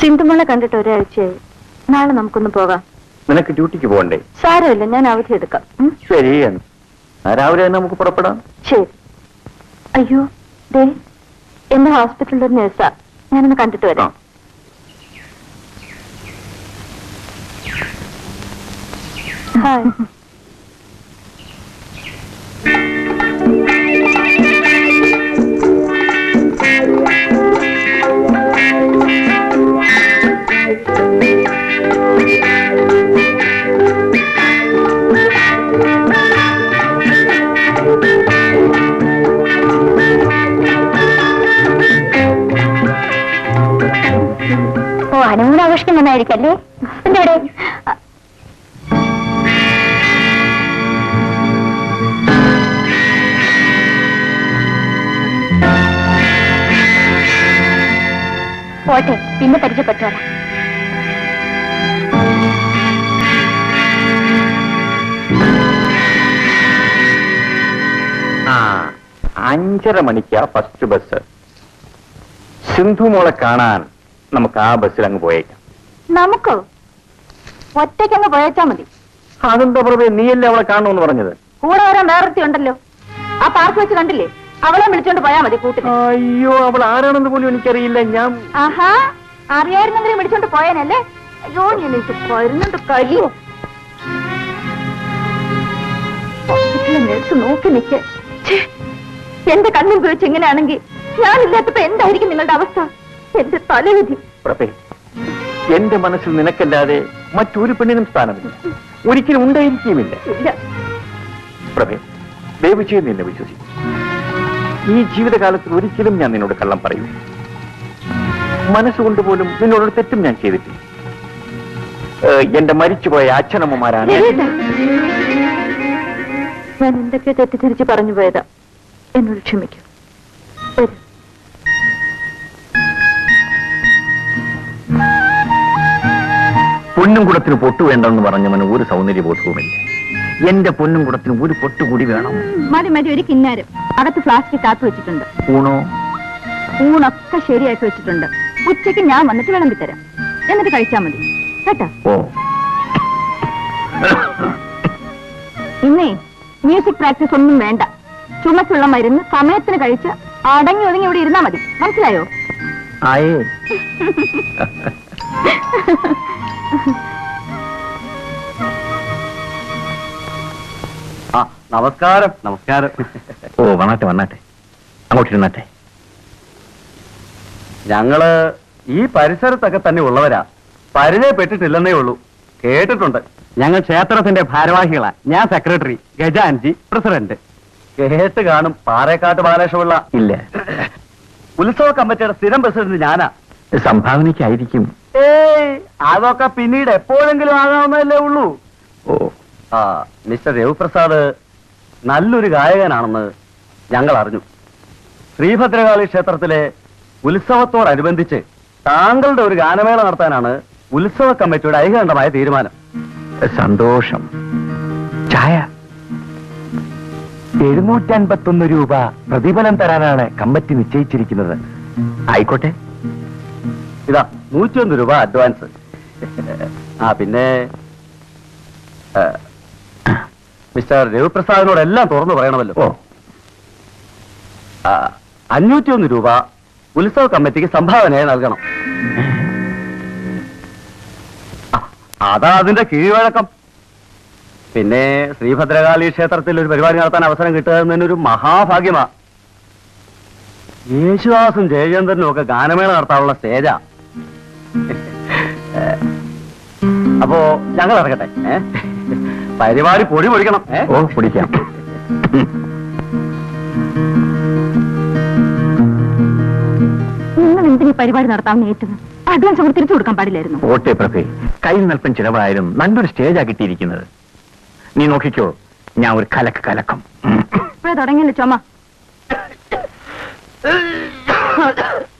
സിന്ധുമോളെ കണ്ടിട്ട് ഒരാഴ്ചയായി. നാളെ നമുക്കൊന്ന് പോകാം. നിനക്ക് ഡ്യൂട്ടിക്ക് പോകണ്ടേ? സാരമില്ല ഞാൻ അവധി എടുക്കാം. ഉം? ശരി എന്നാ. രാവിലെ തന്നെ നമുക്ക് പുറപ്പെടാം. ശരി. അയ്യോ ദേ എന്റെ ഹോസ്പിറ്റലിൽ ഒരു നേഴ്സാ. ഞാനൊന്ന് കണ്ടിട്ട് വരാം. ഹായ്. ആഘോഷിക്കാൻ എന്തോടെ? പോട്ടെ പിന്നെ പരിചയപ്പെട്ടോളാം. അഞ്ചര മണിക്കാ ഫസ്റ്റ് ബസ് സിന്ധു മോളെ കാണാൻ നമുക്ക് ആ ബസ്സിൽ അങ്ങ് പോയേക്കാം. നമുക്കോ? ഒറ്റയ്ക്കങ്ങ് പോയച്ചാ മതി. അതെന്താ പ്രഭേ നീയല്ലേ അവളെ കാണണമെന്ന് പറഞ്ഞത്? കൂടെ വരാൻ വേറൊരുത്തി ഉണ്ടല്ലോ. ആ പാർക്ക് വെച്ച് കണ്ടില്ലേ? അവളെ വിളിച്ചോണ്ട് പോയാ മതി കൂട്ടിന് അയ്യോ അവൾ ആരാണെന്ന് പോലും എനിക്കറിയില്ല. ഞാൻ ആഹാ അറിയായിരുന്നെങ്കിലും വിളിച്ചോണ്ട് പോയാനല്ലേ? അയ്യോ ഞാൻ എനിക്ക് വരുന്നുണ്ട് കഴിയോ നഴ്സ് നോക്കി നിൽക്കെ എന്റെ കണ്ണിൽ ഉപയോഗിച്ച് ഇങ്ങനെയാണെങ്കിൽ ഞാനില്ലാത്തപ്പോ എന്തായിരിക്കും നിങ്ങളുടെ അവസ്ഥ? എന്റെ തലവിധി. പ്രഭേ എന്റെ മനസ്സിൽ നിനക്കല്ലാതെ മറ്റൊരു പെണ്ണിനും സ്ഥാനമില്ല. ഒരിക്കലും ഉണ്ടായിരിക്കുകയുമില്ല. പ്രഭേ ദയവ് ചെയ്ത് നിന്നെ വിശ്വസിക്കും. ഈ ജീവിതകാലത്തിൽ ഒരിക്കലും ഞാൻ നിന്നോട് കള്ളം പറയൂ. മനസ്സുകൊണ്ട് പോലും നിന്നോടൊരു തെറ്റും ഞാൻ ചെയ്തിട്ടില്ല. എന്റെ മരിച്ചുപോയ അച്ഛനമ്മമാരാണ് ഞാൻ എന്തൊക്കെയോ തെറ്റിദ്ധരിച്ച് പറഞ്ഞു പോയതാ. എന്നോട് ക്ഷമിക്കൂ. പൊന്നും കുടത്തിന് പൊട്ടു വേണ്ടെന്ന് പറഞ്ഞവന് ഒരു സൗന്ദര്യ ബോധവുമില്ല എന്റെ പൊന്നും കുടത്തിന് ഒരു പൊട്ടു കൂടി വേണം. മതി മതി ഒരു കിന്നാരം. അകത്ത് ഫ്ലാസ്ക് കാത്തു വെച്ചിട്ടുണ്ട്. ഊണോ? ഊണൊക്കെ ശരിയാക്കി വെച്ചിട്ടുണ്ട്. ഉച്ചയ്ക്ക് ഞാൻ വന്നിട്ട് വിളമ്പി തരാം. എന്നിട്ട് കഴിച്ചാ മതി. കേട്ടോ? ഓ. ഇന്നേ മ്യൂസിക് പ്രാക്ടീസ് ഒന്നും വേണ്ട. ചുമക്കുള്ള മരുന്ന് സമയത്തിന് കഴിച്ച് അടങ്ങി ഒതുങ്ങി ഇവിടെ ഇരുന്നാ മതി. മനസ്സിലായോ? ആയേ. ആ നമസ്കാരം. നമസ്കാരം. ഓ വന്നാട്ടെ വന്നാട്ടെ. അങ്ങോട്ട് ഇരുന്നാട്ടെ. ഞങ്ങൾ ഈ പരിസരത്തൊക്കെ തന്നെ ഉള്ളവരാ. പരിചയപ്പെട്ടിട്ടില്ലെന്നേ ഉള്ളൂ. കേട്ടിട്ടുണ്ട്. ഞങ്ങൾ ക്ഷേത്രത്തിന്റെ ഭാരവാഹികളാ. ഞാൻ സെക്രട്ടറി ഗജാൻജി പ്രസിഡന്റ്. കേട്ട് കാണും പാറേക്കാട്ട് ബാലകൃഷ്ണപിള്ള. ഇല്ല. ഉത്സവ കമ്മിറ്റിയുടെ സ്ഥിരം പ്രസിഡന്റ് ഞാനാ. സംഭാവനയ്ക്കായിരിക്കും. ഏയ് അതൊക്കെ പിന്നീട് എപ്പോഴെങ്കിലും ആകാവുന്നതല്ലേ ഉള്ളൂ. ഓ. ആ മിസ്റ്റർ രവിപ്രസാദ് നല്ലൊരു ഗായകനാണെന്ന് ഞങ്ങൾ അറിഞ്ഞു. ശ്രീഭദ്രകാളി ക്ഷേത്രത്തിലെ ഉത്സവത്തോടനുബന്ധിച്ച് താങ്കളുടെ ഒരു ഗാനമേള നടത്താനാണ് ഉത്സവ കമ്മിറ്റിയുടെ ഐകകണ്ഠമായ തീരുമാനം. സന്തോഷം. ചായ. എഴുന്നൂറ്റി അൻപത്തൊന്ന് രൂപ പ്രതിഫലം തരാനാണ് കമ്മിറ്റി നിശ്ചയിച്ചിരിക്കുന്നത്. ആയിക്കോട്ടെ. ഇതാ. നൂറ്റിയൊന്ന് രൂപ അഡ്വാൻസ്. ആ പിന്നെ മിസ്റ്റർ രവിപ്രസാദിനോട് എല്ലാം തുറന്നു പറയണമല്ലോ. ഓ. അഞ്ഞൂറ്റിയൊന്ന് രൂപ ഉത്സവ കമ്മിറ്റിക്ക് സംഭാവനയായി നൽകണം. അതാ അതിന്റെ കീഴ്വഴക്കം. പിന്നെ ശ്രീഭദ്രകാളി ക്ഷേത്രത്തിൽ ഒരു പരിപാടി നടത്താൻ അവസരം കിട്ടുക എന്നതിനൊരു മഹാഭാഗ്യമാ. യേശുദാസും ജയചന്ദ്രനും ഒക്കെ ഗാനമേള നടത്താനുള്ള സ്റ്റേജാ. അപ്പോ ഞങ്ങൾ ഇറങ്ങട്ടെ പരിപാടി പൊടി പൊടിക്കണം ഓ പൊടിക്കാം. നിങ്ങൾ എന്തിനീ പരിപാടി നടത്താമെന്ന് ഏറ്റത് അഡ്വാൻസ് അവർ തിരിച്ചു കൊടുക്കാൻ പാടില്ലായിരുന്നു. ഓട്ടെ പ്രഭേ കയ്യിൽ നൽപ്പൻ ചിലവായാലും നല്ലൊരു സ്റ്റേജാ കിട്ടിയിരിക്കുന്നത്. നീ നോക്കിക്കോ ഞാൻ ഒരു കലക്ക് കലക്കം. ഇപ്പോഴേ തുടങ്ങിയല്ലോ ചുമ.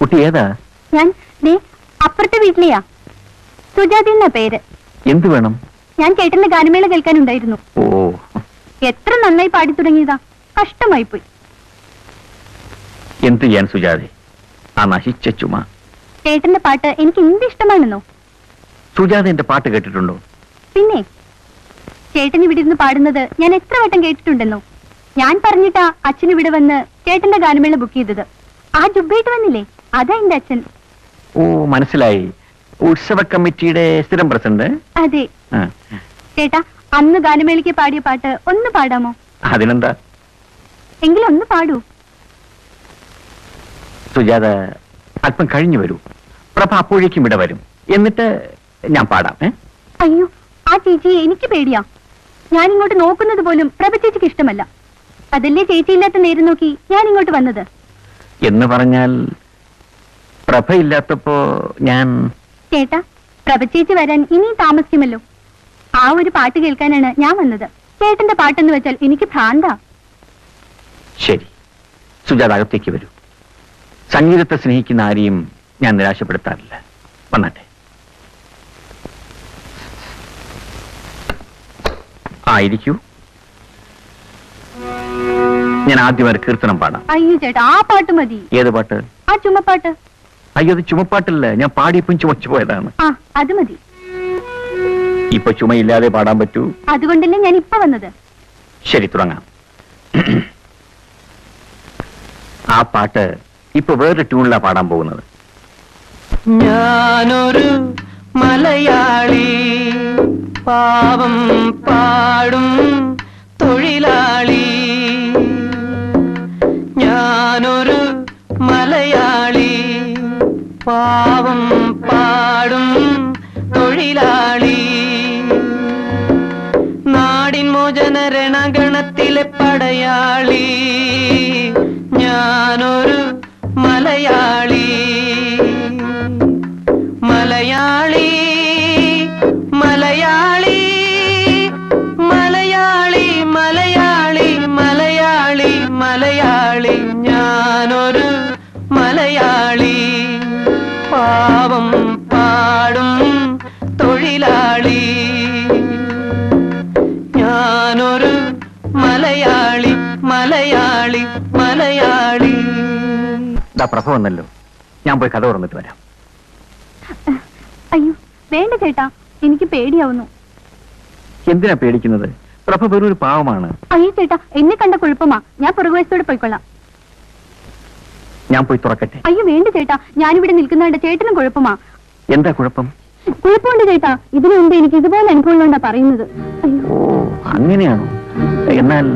കുട്ടി ഏതാ ഞാൻ ദേ അപ്പുറത്തെ വീട്ടിലെയാ. സുജാതി എന്ന പേര്. എന്ത് വേണം? ഞാൻ ചേട്ടന്റെ ഗാനമേള കേൾക്കാനുണ്ടായിരുന്നു. ഓ. എത്ര നന്നായി പാടി തുടങ്ങിയതാ. കഷ്ടമായി പോയി. എന്ത് ചെയ്യാൻ സുജാതെ? ആ നശിച്ച ചുമ. ചേട്ടന്റെ പാട്ട് എനിക്ക് എന്ത് ഇഷ്ടമാണെന്നോ? സുജാത എന്റെ പാട്ട് കേട്ടിട്ടുണ്ടോ? പിന്നെ ചേട്ടൻ ഇവിടെ ഇരുന്ന് പാടുന്നത് ഞാൻ എത്ര വട്ടം കേട്ടിട്ടുണ്ടെന്നോ? ഞാൻ പറഞ്ഞിട്ടാ അച്ഛൻ ഇവിടെ വന്ന് ചേട്ടന്റെ ഗാനമേള ബുക്ക് ചെയ്തത്. ആ ജുബായിട്ട് വന്നില്ലേ? അതാ എന്റെ അച്ഛൻ. ഓ മനസ്സിലായി. ഉത്സവ കമ്മിറ്റിയുടെ സ്ഥിരം പ്രസിഡന്റ്? അതെ. ആ, ചേട്ടാ അന്ന് ഗാനമേളയ്ക്ക് പാടിയ പാട്ട് ഒന്ന് പാടാമോ? അതിനെന്താ? എങ്കിലും ഒന്ന് പാടൂ. സുജാത അല്പം കഴിഞ്ഞു വരൂ. പ്രഭ അപ്പോഴേക്കും ഇവിടെ വരും. എന്നിട്ട് ഞാൻ പാടാം ഏ? അയ്യോ ആ ചേച്ചിയെ എനിക്ക് പേടിയാ. ഞാൻ ഇങ്ങോട്ട് നോക്കുന്നത് പോലും പ്രഭ ചേച്ചിക്ക് ഇഷ്ടമല്ല. അതല്ലേ ചേച്ചിയില്ലാത്ത നേരം നോക്കി ഞാൻ ഇങ്ങോട്ട് വന്നത്? എന്ന് പറഞ്ഞാൽ പ്രഭ ഇല്ലാത്തപ്പോ ഞാൻ ചേട്ടാ പ്രഭ ചേച്ചി വരാൻ ഇനിയും താമസിക്കുമല്ലോ. ആ ഒരു പാട്ട് കേൾക്കാനാണ് ഞാൻ വന്നത്. ചേട്ടന്റെ പാട്ടെന്ന് വെച്ചാൽ എനിക്ക് ഭ്രാന്താ. ശരി. സുജാത അകത്തേക്ക് വരൂ. സംഗീതത്തെ സ്നേഹിക്കുന്ന ആരെയും ഞാൻ നിരാശപ്പെടുത്താറില്ല. വന്നാട്ടെ. ആയിരിക്കൂ. ഞാൻ ആദ്യം ഒരു കീർത്തനം പാടാം. അയ്യോ ചേട്ടാ ആ പാട്ട് മതി. ഏത് പാട്ട്? ആ ചുമപ്പാട്ട്. അയ്യോ അത് ചുമപ്പാട്ടില്ല. ഞാൻ പാടിയപ്പം ചുമച്ചു പോയതാണ്. ആ അത് മതി. ഇപ്പൊ ചുമയില്ലാതെ പാടാൻ പറ്റൂ? അതുകൊണ്ടല്ലേ ഞാൻ ഇപ്പൊ വന്നത്. ശരി തുടങ്ങാം. ആ പാട്ട് ഇപ്പൊ വേറൊരു ട്യൂണിലാ പാടാൻ പോകുന്നത്. ഞാനൊരു മലയാളി പാവം പാടും തൊഴിലാളി. പാവം പാടും തൊഴിലാളി. നാടിൻ മോചന രണഗണത്തിലെ പടയാളി. ഞാനൊരു മലയാളി. മലയാളി മലയാളി മലയാളി. പ്രഭ വന്നല്ലോ. ഞാൻ പോയി കഥ തുറന്നിട്ട് വരാം. അയ്യോ വേണ്ട ചേട്ടാ എനിക്ക് പേടിയാവുന്നു. എന്തിനാ പേടിക്കുന്നത്? പ്രഭ വെറൊരു ഒരു പാവമാണ്. അയ്യോ ചേട്ടാ എന്നെ കണ്ട കുഴപ്പമാ. ഞാൻ പുറകുവശത്തോടെ പോയിക്കൊള്ളാം. ഞാൻ പോയി തുറക്കട്ടെ. അയ്യോ വേണ്ട ചേട്ടാ ഞാനിവിടെ നിൽക്കുന്നതുകൊണ്ട് ചേട്ടനും കുഴപ്പമാ. എന്താ കുഴപ്പം? കുഴപ്പമുണ്ട് ചേട്ടാ. ഇതിനു മുമ്പ് എനിക്ക് ഇതുപോലെ അനുഭവങ്ങളുണ്ടാ പറയുന്നത്. അയ്യോ. അങ്ങനെയാണോ? എന്നാൽ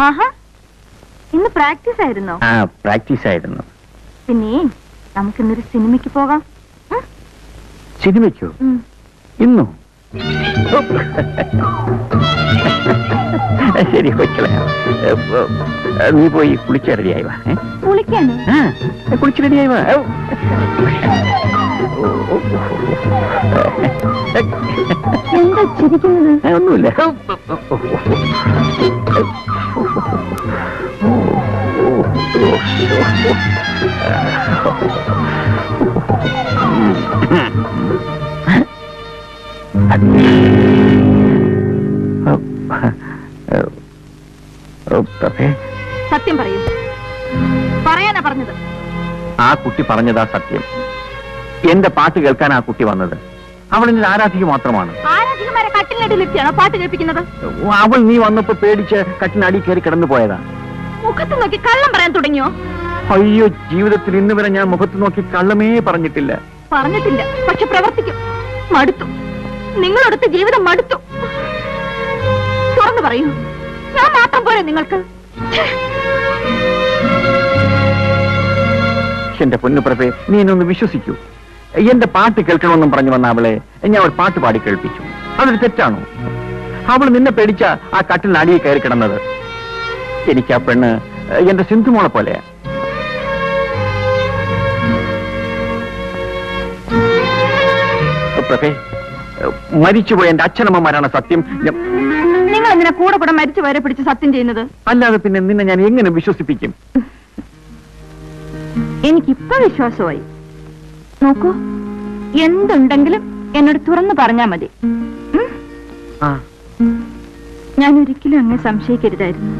ആഹാ. ഇന്ന് പ്രാക്ടീസ് ആയിരുന്നോ ആ പ്രാക്ടീസ് ആയിരുന്നു പിന്നെ നമുക്ക് ഇന്നൊരു സിനിമയ്ക്ക് പോകാം? സിനിമയ്ക്കോ. ഇന്നോ? ശരി നീ പോയി കുളിച്ച റെഡിയായി വാ കുളിക്കാനോ? കുളിച്ച് റെഡിയായി വാ. എന്താ ചിരിക്കുന്നത്? ഒന്നുമില്ല. പ്രഭേ സത്യം പറയൂ. പറയാനാ പറഞ്ഞത്. ആ കുട്ടി പറഞ്ഞതാ സത്യം. എന്റെ പാട്ട് കേൾക്കാൻ ആ കുട്ടി വന്നത്. അവൾ എന്നെ ആരാധിക മാത്രമാണ്. ആരാധികമാരെ കട്ടിലിനടിയിലെത്തിയാണോ പാട്ട് കേൾപ്പിക്കുന്നത്? അവൾ നീ വന്നപ്പോ പേടിച്ച് കട്ടിനടി കയറി കിടന്നു പോയതാ. മുഖത്ത് നോക്കി കള്ളം പറയാൻ തുടങ്ങിയോ? അയ്യോ ജീവിതത്തിൽ ഇന്ന് വരെ ഞാൻ മുഖത്ത് നോക്കി കള്ളമേ പറഞ്ഞിട്ടില്ല. പറഞ്ഞിട്ടില്ല. പക്ഷെ പ്രവർത്തിക്കും. മടുത്തു. നിങ്ങളടുത്ത് ജീവിതം മടുത്തു. തുറന്നു പറയൂ. ഞാൻ മാത്രം പോരെ നിങ്ങൾക്ക്? എന്റെ പൊന്നുപ്രഭെ നീ എന്നൊന്ന് വിശ്വസിക്കൂ. എന്റെ പാട്ട് കേൾക്കണമെന്നും പറഞ്ഞു വന്ന അവളെ ഞാൻ ഒരു പാട്ട് പാടി കേൾപ്പിച്ചു. അതൊരു തെറ്റാണോ? അവൾ നിന്നെ പേടിച്ച ആ കട്ടിൽ അടിയെ കയറി കിടന്നത്. എനിക്ക് ആ പെണ്ണ് എന്റെ സിന്ധുമോളെ പോലെയാ പ്രഭേ മരിച്ചുപോയ എന്റെ അച്ഛനമ്മമാരാണ് സത്യം. നിങ്ങൾ എന്തിനാ കൂടെ കൂടെ മരിച്ചു വരെ പിടിച്ച് സത്യം ചെയ്യുന്നത്? അല്ലാതെ പിന്നെ നിന്നെ ഞാൻ എങ്ങനെ വിശ്വസിപ്പിക്കും? എനിക്കിപ്പൊ വിശ്വാസമായി. നോക്കൂ എന്തുണ്ടെങ്കിലും എന്നോട് തുറന്നു പറഞ്ഞാ മതി. ഞാൻ ഒരിക്കലും അങ്ങനെ സംശയിക്കരുതായിരുന്നു.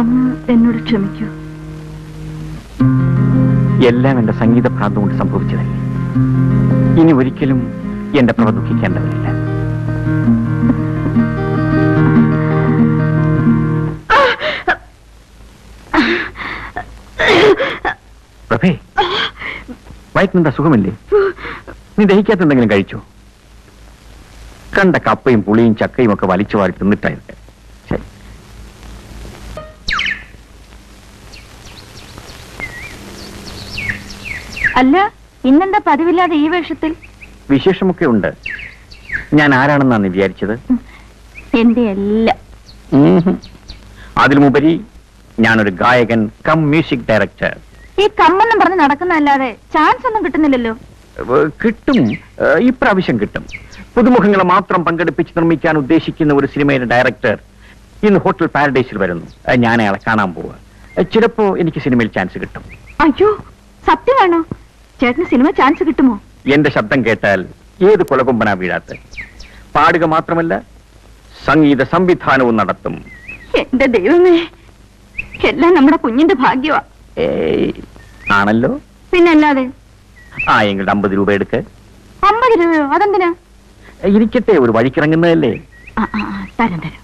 അമ്മ എന്നോട് ക്ഷമിക്കൂ. എല്ലാം എന്റെ സംഗീത ഭ്രാന്ത് കൊണ്ട് സംഭവിച്ചതല്ലേ? ഇനി ഒരിക്കലും എന്റെ പ്രവ ദുഃഖിക്കേണ്ടതില്ല. വയറ്റിനെന്താ സുഖമില്ലേ? നീ ദഹിക്കാത്ത എന്തെങ്കിലും കഴിച്ചോ? കണ്ട കപ്പയും പുളിയും ചക്കയും ഒക്കെ വലിച്ചു വാരി തിന്നിട്ടായിരുന്നു. അല്ല ഇന്നെന്താ പതിവില്ലാതെ ഈ വേഷത്തിൽ? വിശേഷമൊക്കെ ഉണ്ട്. ഞാൻ ആരാണെന്നാണ് വിചാരിച്ചത്? എന്റെ എല്ലാം. അതിലുമുപരി ഞാനൊരു ഗായകൻ കം മ്യൂസിക് ഡയറക്ടർ. ഈ കമ്മെന്നും പറഞ്ഞ് നടക്കുന്നതല്ലാതെ ചാൻസ് ഒന്നും കിട്ടുന്നില്ലല്ലോ. കിട്ടും. ഇപ്രാവശ്യം കിട്ടും. പുതുമുഖങ്ങളെ മാത്രം പങ്കെടുപ്പിച്ച് നിർമ്മിക്കാൻ ഉദ്ദേശിക്കുന്ന ഒരു സിനിമയുടെ ഡയറക്ടർ ഇന്ന് ഹോട്ടൽ പാരഡൈസിൽ വരുന്നു. ഞാൻ അയാളെ കാണാൻ പോവുക. ഏഹ് ചിലപ്പോ എനിക്ക് സിനിമയിൽ ചാൻസ് കിട്ടും. അയ്യോ സത്യമാണോ ചേട്ടന് സിനിമ ചാൻസ് കിട്ടുമോ? എന്റെ ശബ്ദം കേട്ടാൽ ഏത് കൊലകൊമ്പനാ വീഴാത്ത? പാടുക മാത്രമല്ല സംഗീത സംവിധാനവും നടത്തും. എന്റെ ദൈവമേ എല്ലാം നമ്മുടെ കുഞ്ഞിന്റെ ഭാഗ്യമാ ഏയ് ആണല്ലോ? പിന്നല്ലാതെ? ആ എങ്കിൽ അമ്പത് രൂപ എടുക്ക്. അമ്പത് രൂപയോ? അതെന്തിനാ? ഇരിക്കട്ടെ ഒരു വഴിക്കിറങ്ങുന്നതല്ലേ? തരാം തരാം.